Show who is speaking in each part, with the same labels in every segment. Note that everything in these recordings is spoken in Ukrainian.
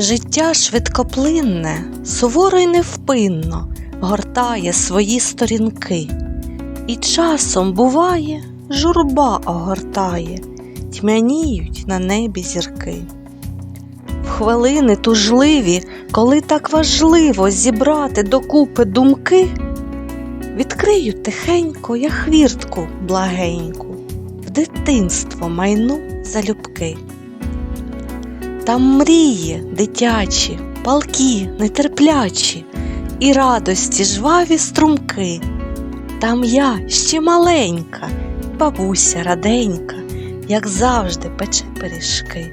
Speaker 1: Життя швидкоплинне, суворо й невпинно гортає свої сторінки, і часом буває, журба огортає, тьмяніють на небі зірки. В хвилини тужливі, коли так важливо зібрати докупи думки, відкрию тихенько я хвіртку благеньку, в дитинство майну залюбки. Там мрії дитячі, палкі, нетерплячі, і радості жваві струмки. Там я ще маленька, бабуся раденька, як завжди пече пиріжки.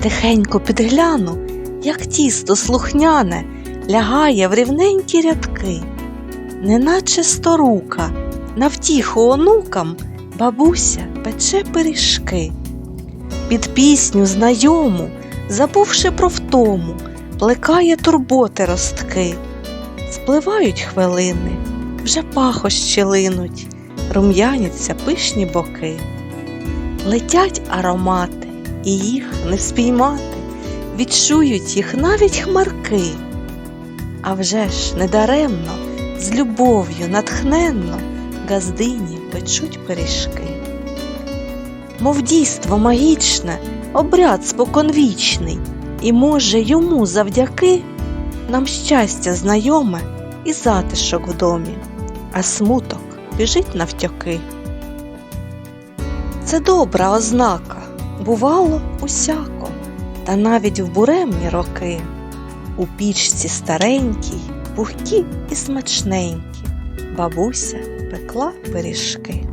Speaker 1: Тихенько підгляну, як тісто слухняне, лягає в рівненькі рядки, неначе сторука, на втіху онукам бабуся пече пиріжки. Під пісню знайому, забувши про втому, плекає турботи ростки. Спливають хвилини, вже пахощі линуть, рум'яняться пишні боки. Летять аромати, і їх не спіймати, відчують їх навіть хмарки. А вже ж недаремно, з любов'ю натхненно газдині печуть пиріжки. Мов дійство магічне, обряд споконвічний, і може йому завдяки нам щастя знайоме і затишок в домі, а смуток біжить навтьоки. Це добра ознака, бувало усяко, та навіть в буремні роки, у пічці старенькій, пухкі і смачненькі, бабуся пекла пиріжки.